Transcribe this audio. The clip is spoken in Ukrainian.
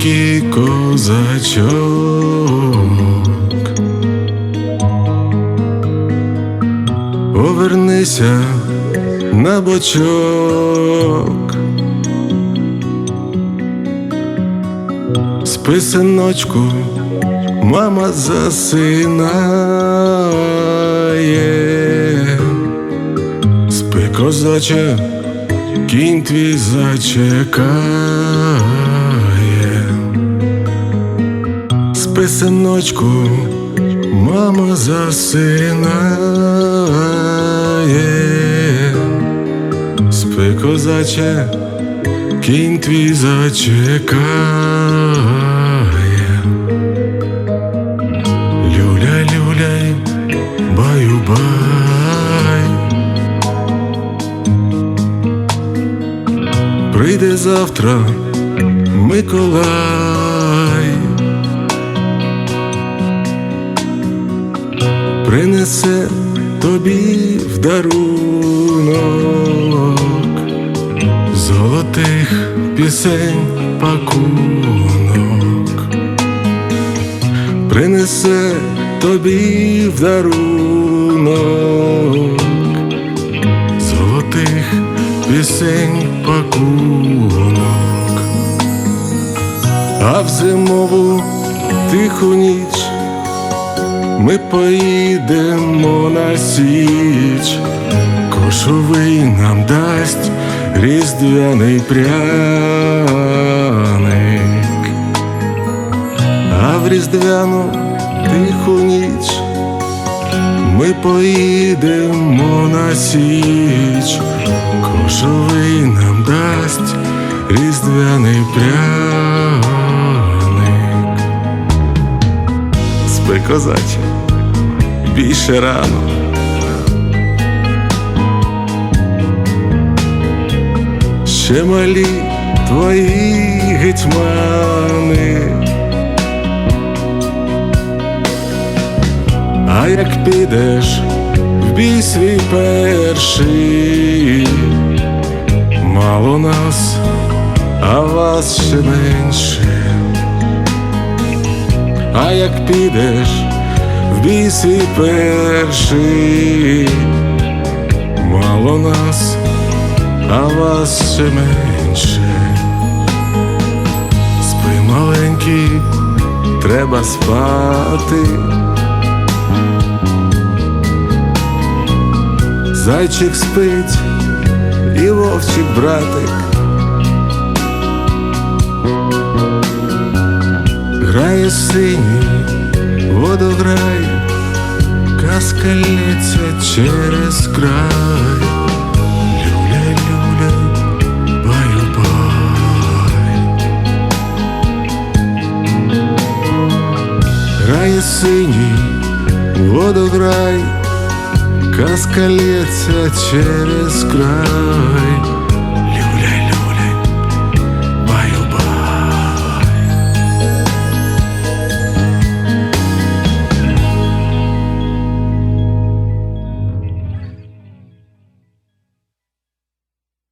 маленький козачок, повернися на бочок, спи, синочку, мама засинає, спи козаче, кінь твій зачекає. Спи, синочку, мама засинає. Спи, козаче, кінь твій зачекає. Люля, люляй, баю, бай. Прийде завтра Миколай. Тобі в дарунок. Золотих пісень пакунок, принесе тобі в дарунок. Золотих пісень пакунок, а в зимову тиху ніч ми поїдемо на січ, кошовий нам дасть різдвяний пряник, а в різдвяну тиху ніч ми поїдемо на січ, кошовий нам дасть різдвяний пряник. Козаче, більше рано. Ще малі твої гетьмани. А як підеш в бій свій перший, мало нас, а вас ще менше. А як підеш в свій перший, мало нас, а вас ще менше. Спи маленький, треба спати. Зайчик спить і вовчик братик. Грає синій водограй, казка лється через край. Люля, люля, баю, бай. Грає синій водограй, казка лється через край.